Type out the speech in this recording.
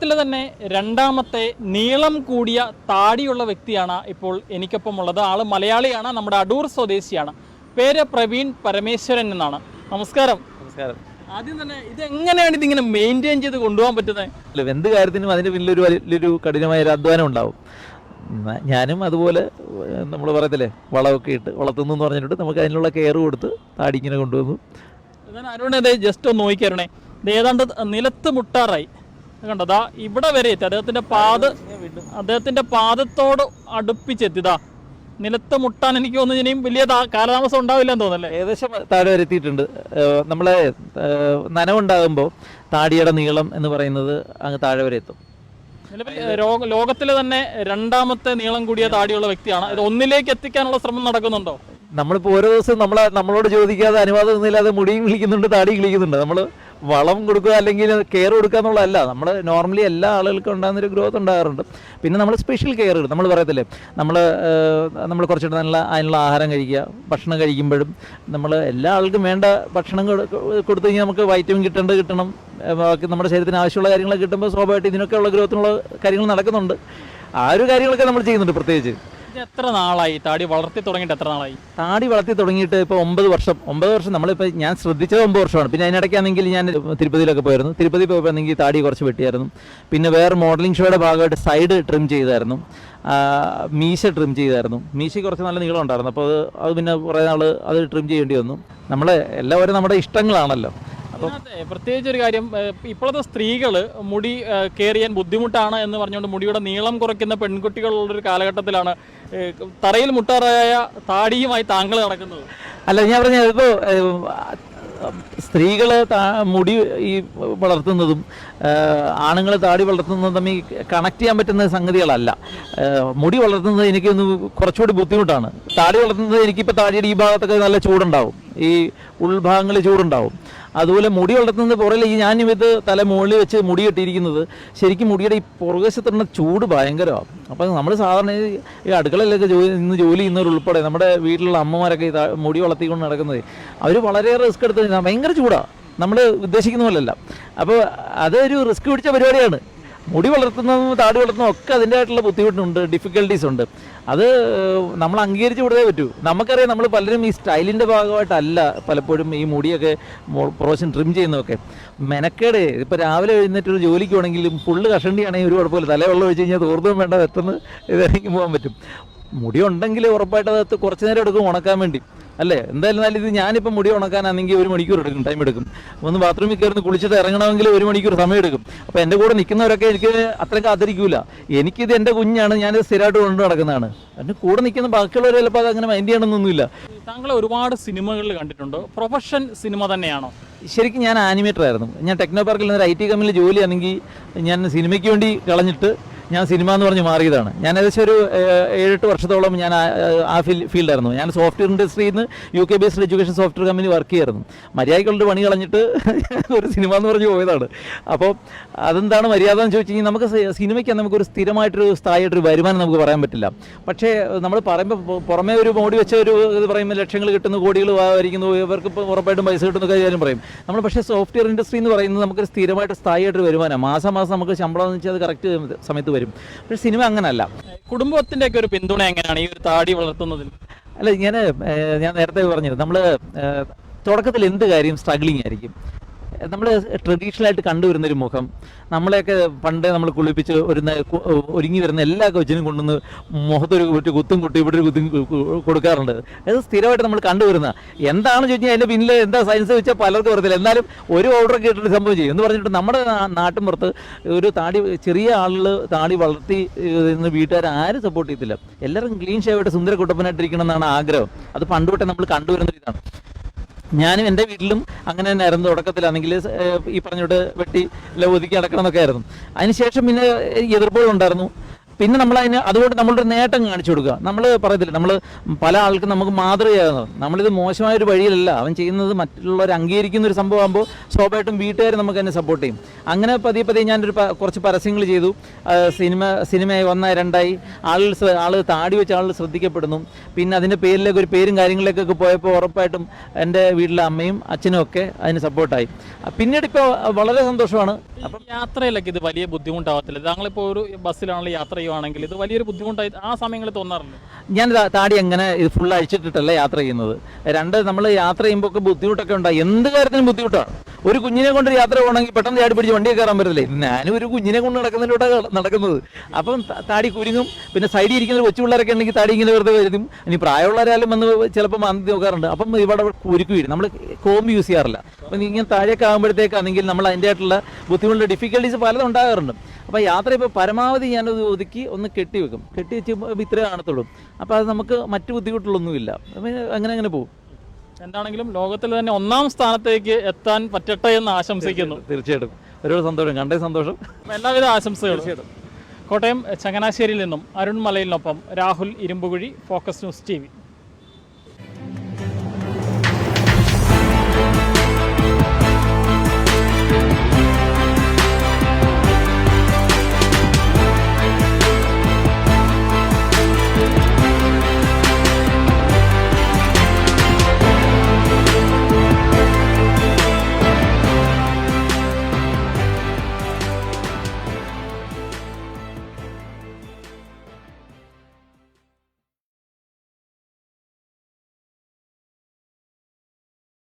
ത്തിലെ തന്നെ രണ്ടാമത്തെ നീളം കൂടിയ താടിയുള്ള വ്യക്തിയാണ് ഇപ്പോൾ എനിക്കൊപ്പം ഉള്ളത് ആൾ മലയാളിയാണ് നമ്മുടെ അടൂർ സ്വദേശിയാണ്. പേര് പ്രവീൺ പരമേശ്വരൻ എന്നാണ്. നമസ്കാരം. നമസ്കാരം. ആദ്യം തന്നെ ഇത് എങ്ങനെയാണ് ഇതിങ്ങനെ മെയിന്റെയിൻ ചെയ്ത് കൊണ്ടുപോകാൻ പറ്റുന്നത് അല്ല എന്ത് കാര്യത്തിനും അതിന് പിന്നിലൊരു വലിയൊരു കഠിനമായ ഒരു അധ്വാനം ഉണ്ടാവും. ഞാനും അതുപോലെ നമ്മൾ പറയത്തില്ലേ വളമൊക്കെ ഇട്ട് വളർത്തുന്നു എന്ന് പറഞ്ഞിട്ട് നമുക്ക് അതിനുള്ള കെയർ കൊടുത്ത് താടി ഇങ്ങനെ കൊണ്ടുവന്നു. അരുണേ ജസ്റ്റ് ഒന്ന് നോക്കിയരുണേ ഇത് ഏതാണ്ട് നിലത്ത് മുട്ടാറായി. ഇത് കണ്ടോ ദാ ഇവിടെ വരെ എത്തി. അദ്ദേഹത്തിന്റെ പാത അദ്ദേഹത്തിന്റെ പാദത്തോട് അടുപ്പിച്ചെത്തിതാ നിലത്ത് മുട്ടാൻ എനിക്ക് തോന്നുന്നു ഇനിയും വലിയ കാലതാമസം ഉണ്ടാവില്ല എന്ന് തോന്നല്ലേ ഏകദേശം താഴെ വരെ എത്തിയിട്ടുണ്ട്. നമ്മളെ നനവുണ്ടാകുമ്പോൾ താടിയുടെ നീളം എന്ന് പറയുന്നത് അങ്ങ് താഴെ വരെ എത്തും. ലോകത്തിലെ തന്നെ രണ്ടാമത്തെ നീളം കൂടിയ താടിയുള്ള വ്യക്തിയാണ്. ഇത് ഒന്നിലേക്ക് എത്തിക്കാനുള്ള ശ്രമം നടക്കുന്നുണ്ടോ? നമ്മളിപ്പോൾ ഓരോ ദിവസവും നമ്മളെ നമ്മളോട് ചോദിക്കാതെ അനുവാദം ഒന്നുമില്ലാതെ മുടിയും വിളിക്കുന്നുണ്ട് താടിയും വിളിക്കുന്നുണ്ട്. നമ്മൾ വളം കൊടുക്കുക അല്ലെങ്കിൽ കെയർ കൊടുക്കുക എന്നുള്ളതല്ല. നമ്മൾ നോർമലി എല്ലാ ആളുകൾക്കും ഉണ്ടാകുന്നൊരു ഗ്രോത്ത് ഉണ്ടാകാറുണ്ട്. പിന്നെ നമ്മൾ സ്പെഷ്യൽ കെയർ നമ്മൾ പറയത്തില്ലേ നമ്മൾ നമ്മൾ കുറച്ചിട്ട് നല്ല അതിനുള്ള ആഹാരം കഴിക്കുക ഭക്ഷണം കഴിക്കുമ്പോഴും നമ്മൾ എല്ലാ ആൾക്കും വേണ്ട ഭക്ഷണം കൊടു- കൊടുത്തു കഴിഞ്ഞാൽ നമുക്ക് വൈറ്റമിൻ കിട്ടേണ്ടത് കിട്ടണം. നമ്മുടെ ശരീരത്തിന് ആവശ്യമുള്ള കാര്യങ്ങൾ കിട്ടുമ്പോൾ സ്വാഭാവികമായിട്ട് ഇതിനൊക്കെയുള്ള ഗ്രോത്തിനുള്ള കാര്യങ്ങൾ നടക്കുന്നുണ്ട്. ആ ഒരു കാര്യങ്ങളൊക്കെ നമ്മൾ ചെയ്യുന്നുണ്ട് പ്രത്യേകിച്ച്. എത്ര നാളായി? താടി വളർത്തി തുടങ്ങിയിട്ട് എത്ര നാളായി? താടി വളർത്തി തുടങ്ങിയിട്ട് ഇപ്പോൾ ഒമ്പത് വർഷം. ഒമ്പത് വർഷം നമ്മളിപ്പോൾ ഞാൻ ശ്രദ്ധിച്ചത് ഒമ്പത് വർഷമാണ്. പിന്നെ അതിനിടയ്ക്കാണെങ്കിൽ ഞാൻ തിരുപ്പതിയിലൊക്കെ പോയിരുന്നു. തിരുപ്പതി പോയപ്പോഴെങ്കിൽ താടി കുറച്ച് വെട്ടിയായിരുന്നു. പിന്നെ വേറെ മോഡലിംഗ് ഷോയുടെ ഭാഗമായിട്ട് സൈഡ് ട്രിം ചെയ്തായിരുന്നു. മീശ ട്രിം ചെയ്തായിരുന്നു. മീശ കുറച്ച് നല്ല നീളം ഉണ്ടായിരുന്നു. അപ്പോൾ അത് അത് പിന്നെ കുറേ നാൾ അത് ട്രിം ചെയ്യേണ്ടി വന്നു. നമ്മൾ എല്ലാവരും നമ്മുടെ ഇഷ്ടങ്ങളാണല്ലോ. അപ്പം പ്രത്യേകിച്ച് ഒരു കാര്യം ഇപ്പോഴത്തെ സ്ത്രീകൾ മുടി കെയർ ചെയ്യാൻ ബുദ്ധിമുട്ടാണ് എന്ന് പറഞ്ഞുകൊണ്ട് മുടിയുടെ നീളം കുറയ്ക്കുന്ന പെൺകുട്ടികളുള്ളൊരു കാലഘട്ടത്തിലാണ് തറയിൽ മുട്ടാറായ താടിയുമായി താങ്കൾ നടക്കുന്നത്. അല്ല ഞാൻ പറഞ്ഞ ഇപ്പോൾ സ്ത്രീകൾ മുടി ഈ വളർത്തുന്നതും ആണുങ്ങൾ താടി വളർത്തുന്നതും തമ്മിൽ കണക്ട് ചെയ്യാൻ പറ്റുന്ന സംഗതികളല്ല. മുടി വളർത്തുന്നത് എനിക്കൊന്ന് കുറച്ചുകൂടി ബുദ്ധിമുട്ടാണ്. താടി വളർത്തുന്നത് എനിക്കിപ്പോൾ താടിയുടെ ഈ ഭാഗത്തൊക്കെ നല്ല ചൂടുണ്ടാവും. ഈ ഉൾഭാഗങ്ങളിൽ ചൂടുണ്ടാവും. അതുപോലെ മുടി വളർത്തുന്നത് പുറകിൽ ഈ ഞാൻ ഇത് തല മുകളിൽ വെച്ച് മുടി കെട്ടിയിരിക്കുന്നത്. ശരിക്കും മുടിയുടെ ഈ പുറകുവശത്തുള്ള ചൂട് ഭയങ്കരമാണ് അപ്പം നമ്മൾ സാധാരണ ഈ അടുക്കളയിലൊക്കെ ജോലി ഇന്ന് ജോലി ചെയ്യുന്നവരുൾപ്പെടെ നമ്മുടെ വീട്ടിലുള്ള അമ്മമാരൊക്കെ ഈ മുടി വളർത്തിക്കൊണ്ട് നടക്കുന്നത് അവർ വളരെ റിസ്ക് എടുത്ത് ഭയങ്കര ചൂടാണ് നമ്മൾ ഉദ്ദേശിക്കുന്ന പോലെയല്ല അപ്പോൾ അതൊരു റിസ്ക് പിടിച്ച പരിപാടിയാണ്. മുടി വളർത്തുന്നതും താടി വളർത്തുന്നതും ഒക്കെ അതിന്റെതായിട്ടുള്ള ബുദ്ധിമുട്ടുണ്ട് ഡിഫിക്കൽട്ടീസ് ഉണ്ട്. അത് നമ്മൾ അംഗീകരിച്ച് കൊടുത്തേ പറ്റൂ. നമുക്കറിയാം നമ്മൾ പലരും ഈ സ്റ്റൈലിന്റെ ഭാഗമായിട്ടല്ല പലപ്പോഴും ഈ മുടിയൊക്കെ പ്രാവശ്യം ട്രിം ചെയ്യുന്നതൊക്കെ. മെനക്കേട് ഇപ്പോൾ രാവിലെ എഴുന്നേറ്റ് ഒരു ജോലിക്ക് വേണമെങ്കിലും ഫുള്ള് കഷണ്ടിയാണെങ്കിൽ ഒരു കുഴപ്പമില്ല. തലേ വെള്ളം ഒഴിച്ച് കഴിഞ്ഞാൽ തോർത്തും വേണ്ട പെട്ടെന്ന് ഇതായിരിക്കും പോകാൻ പറ്റും. മുടി ഉണ്ടെങ്കിൽ ഉറപ്പായിട്ട് അത് കുറച്ച് നേരം എടുക്കും ഉണക്കാൻ വേണ്ടി. അല്ലേ? എന്തായാലും നല്ല ഇത് ഞാനിപ്പോൾ മുടി ഉണക്കാനാണെങ്കിൽ ഒരു മണിക്കൂർ എടുക്കും ടൈം എടുക്കും. ഒന്ന് ബാത്റൂമിൽ കയറുന്ന കുളിച്ചിട്ട് ഇറങ്ങണമെങ്കിൽ ഒരു മണിക്കൂർ സമയം എടുക്കും. അപ്പോൾ എന്റെ കൂടെ നിൽക്കുന്നവരൊക്കെ എനിക്ക് അത്രയും കാത്തിരിക്കൂല എനിക്കിത് എന്റെ കുഞ്ഞാണ് ഞാനിത് സ്ഥിരമായിട്ട് കൊണ്ടു നടക്കുന്നതാണ്. എന്റെ കൂടെ നിൽക്കുന്ന ബാക്കിയുള്ളവർ ചിലപ്പോൾ അത് അങ്ങനെ മൈൻഡ് ചെയ്യണമെന്നൊന്നുമില്ല. താങ്കൾ ഒരുപാട് സിനിമകളിൽ കണ്ടിട്ടുണ്ട്? പ്രൊഫഷൻ സിനിമ തന്നെയാണോ? ശരിക്കും ഞാൻ ആനിമേറ്റർ ആയിരുന്നു. ഞാൻ ടെക്നോ പാർക്കിൽ നിന്ന് ഐ ടി കമ്പനിയിൽ ജോലിയാണെങ്കിൽ ഞാൻ സിനിമയ്ക്ക് വേണ്ടി കളഞ്ഞിട്ട് ഞാൻ സിനിമ എന്ന് പറഞ്ഞ് മാറിയതാണ്. ഞാൻ ഏകദേശം ഒരു ഏഴെട്ട് വർഷത്തോളം ഞാൻ ആ- ഫീൽ ഫീൽഡായിരുന്നു. ഞാൻ സോഫ്റ്റ്വെയർ ഇൻഡസ്ട്രിയിൽ നിന്ന് U K based education software company work ചെയ്യായിരുന്നു. മര്യാദയ്ക്കുള്ളൊരു പണി കളഞ്ഞിട്ട് ഒരു സിനിമ എന്ന് പറഞ്ഞ് പോയതാണ്. അപ്പോൾ അതെന്താണ് മര്യാദ എന്ന് ചോദിച്ചു കഴിഞ്ഞാൽ നമുക്ക് സിനിമയ്ക്ക് നമുക്കൊരു സ്ഥിരമായിട്ടൊരു സ്ഥായിട്ടൊരു വരുമാനം നമുക്ക് പറയാൻ പറ്റില്ല. പക്ഷേ നമ്മൾ പറയുമ്പോൾ പുറമേ ഒരു മോടി വെച്ച ഒരു ഇത് പറയുമ്പോൾ ലക്ഷങ്ങൾ കിട്ടുന്നു കോടികൾ വരിക്കുന്നു. ഇവർക്ക് ഉറപ്പായിട്ടും പൈസ കിട്ടുന്നു കാര്യം പറയും. നമ്മൾ പക്ഷേ സോഫ്റ്റ്വെയർ ഇൻഡസ്ട്രി എന്ന് പറയുന്നത് നമുക്കൊരു സ്ഥിരമായിട്ട് സ്ഥായിട്ടൊരു വരുമാനം. മാസം മാസം നമുക്ക് ശമ്പളം എന്ന് വെച്ചാൽ അത് കറക്റ്റ് സമയത്ത് വരും. പക്ഷേ സിനിമ അങ്ങനല്ല. കുടുംബത്തിന്റെ ഒക്കെ ഒരു പിന്തുണ എങ്ങനെയാണ്? ഈ ഒരു താടി വളർത്തുന്നതിൽ അല്ല ഇങ്ങനെ ഞാൻ നേരത്തെ പറഞ്ഞത് നമ്മൾ തുടക്കത്തിൽ എന്ത് കാര്യം സ്ട്രഗ്ലിംഗ് ആയിരിക്കും? നമ്മൾ ട്രഡീഷണൽ ആയിട്ട് കണ്ടുവരുന്ന ഒരു മുഖം. നമ്മളെയൊക്കെ പണ്ട് നമ്മൾ കുളിപ്പിച്ച് ഒരു ഒരുങ്ങി വരുന്ന എല്ലാ കൊച്ചിനും കൊണ്ടുവന്ന് മുഖത്തൊരു ഒരു കുത്തും കുട്ടി ഇവിടെ ഒരു കുത്തും കൊടുക്കാറുണ്ട്. അത് സ്ഥിരമായിട്ട് നമ്മൾ കണ്ടുവരുന്ന. എന്താണ് ചോദിച്ചാൽ അതിന്റെ പിന്നിൽ എന്താ സയൻസ് വെച്ചാൽ പലർക്കും അറിയത്തില്ല. എന്നാലും ഒരു ഓർഡർ കേട്ടിട്ട് സംഭവം ചെയ്യും. എന്ന് പറഞ്ഞിട്ട് നമ്മുടെ നാട്ടിൻ പുറത്ത് ഒരു താടി ചെറിയ ആളുകൾ താടി വളർത്തി എന്ന് വീട്ടുകാർ ആരും സപ്പോർട്ട് ചെയ്യത്തില്ല. എല്ലാവരും ക്ലീൻ ഷേവായിട്ട് സുന്ദര കുട്ടപ്പനായിട്ടിരിക്കണം എന്നാണ് ആഗ്രഹം. അത് പണ്ട് തൊട്ടേ നമ്മൾ കണ്ടുവരുന്ന ഇതാണ് ഞാനും എന്റെ വീട്ടിലും അങ്ങനെ തന്നെ ആയിരുന്നു. തുടക്കത്തിലാണെങ്കിൽ ഈ പറഞ്ഞോട്ട് വെട്ടി ഒതുക്കി അടക്കണം എന്നൊക്കെ ആയിരുന്നു അതിനുശേഷം പിന്നെ എതിർപ്പുകളുണ്ടായിരുന്നു പിന്നെ നമ്മൾ അതിന് അതുകൊണ്ട് നമ്മളൊരു നേട്ടം കാണിച്ചു കൊടുക്കുക. നമ്മൾ പറയത്തില്ല നമ്മൾ പല ആൾക്കും നമുക്ക് മാതൃകയാകുന്നത് നമ്മളിത് മോശമായ ഒരു വഴിയിലല്ല അവൻ ചെയ്യുന്നത് മറ്റുള്ളവർ അംഗീകരിക്കുന്ന ഒരു സംഭവമാകുമ്പോൾ സ്വാഭാവികമായിട്ടും വീട്ടുകാർ നമുക്ക് തന്നെ സപ്പോർട്ട് ചെയ്യും. അങ്ങനെ പതിയെ പതിയെ ഞാനൊരു കുറച്ച് പരസ്യങ്ങൾ ചെയ്തു. സിനിമ സിനിമയായി ഒന്നായി രണ്ടായി. ആളുകൾ ആൾ താടി വെച്ച ആളുകൾ ശ്രദ്ധിക്കപ്പെടുന്നു. പിന്നെ അതിന്റെ പേരിലേക്ക് ഒരു പേരും കാര്യങ്ങളിലേക്കൊക്കെ പോയപ്പോൾ ഉറപ്പായിട്ടും എന്റെ വീട്ടിലെ അമ്മയും അച്ഛനും ഒക്കെ അതിന് സപ്പോർട്ടായി പിന്നീട് ഇപ്പോൾ വളരെ സന്തോഷമാണ്. അപ്പം യാത്രയിലൊക്കെ ഇത് വലിയ ബുദ്ധിമുട്ടാവത്തില്ല. താങ്കളിപ്പോൾ ഒരു ബസ്സിലാണല്ലോ യാത്ര ചെയ്യുവാണെങ്കിൽ ഇത് വലിയൊരു ബുദ്ധിമുട്ടായി ആ സമയങ്ങളിൽ തോന്നാറുണ്ട് ഞാൻ താടി എങ്ങനെ ഇത് ഫുൾ അഴിച്ചിട്ടിട്ടല്ല യാത്ര ചെയ്യുന്നത്? രണ്ട് നമ്മൾ യാത്ര ചെയ്യുമ്പോൾ ബുദ്ധിമുട്ടൊക്കെ ഉണ്ടായി എന്ത് കാര്യത്തിനും ബുദ്ധിമുട്ടാണ് ഒരു കുഞ്ഞിനെ കൊണ്ട് യാത്ര പോകണമെങ്കിൽ പെട്ടെന്ന് ചാടി പിടിച്ച് വണ്ടിയെ കയറാൻ പറ്റില്ലേ ഞാനും ഒരു കുഞ്ഞിനെ കൊണ്ട് നടക്കുന്നതിലൂടെ നടക്കുന്നത്. അപ്പം താടി കുരുങ്ങും. പിന്നെ സൈഡിൽ ഇരിക്കുന്ന കൊച്ചു പിള്ളേരൊക്കെ ഉണ്ടെങ്കിൽ താടി ഇങ്ങനെ വെറുതെ വരുത്തും. ഇനി പ്രായമുള്ളവരാലും വന്ന് ചിലപ്പോൾ മാന്തി നോക്കാറുണ്ട്. അപ്പം ഇവിടെ കുരുക്കു വീഴും. നമ്മൾ കോമ്പ് യൂസ് ചെയ്യാറില്ല. അപ്പം ഇങ്ങനെ താഴേക്ക് ആകുമ്പോഴത്തേക്കാണെങ്കിൽ നമ്മൾ അതിന്റെ ആയിട്ടുള്ള ബുദ്ധിമുട്ടുള്ള ഡിഫിക്കൽട്ടീസ് പലതും ഉണ്ടാകാറുണ്ട്. അപ്പോൾ യാത്ര ഇപ്പോൾ പരമാവധി ഞാനത് ഒതുക്കി ഒന്ന് കെട്ടി വെക്കും കെട്ടി വെച്ച് ഇത്രേ കാണത്തുള്ളൂ. അപ്പോൾ അത് നമുക്ക് മറ്റു ബുദ്ധിമുട്ടുകളൊന്നുമില്ല. അങ്ങനെ അങ്ങനെ പോകും. എന്താണെങ്കിലും ലോകത്തിൽ തന്നെ ഒന്നാം സ്ഥാനത്തേക്ക് എത്താൻ പറ്റട്ടെ എന്ന് ആശംസിക്കുന്നു. തീർച്ചയായിട്ടും ഒരുപാട് സന്തോഷം. കണ്ടേ സന്തോഷം. എല്ലാവിധ ആശംസകളും. കോട്ടയം ചങ്ങനാശ്ശേരിയിൽ നിന്നും Arun മലയിലിനൊപ്പം Rahul Irumbukuzhi focus news T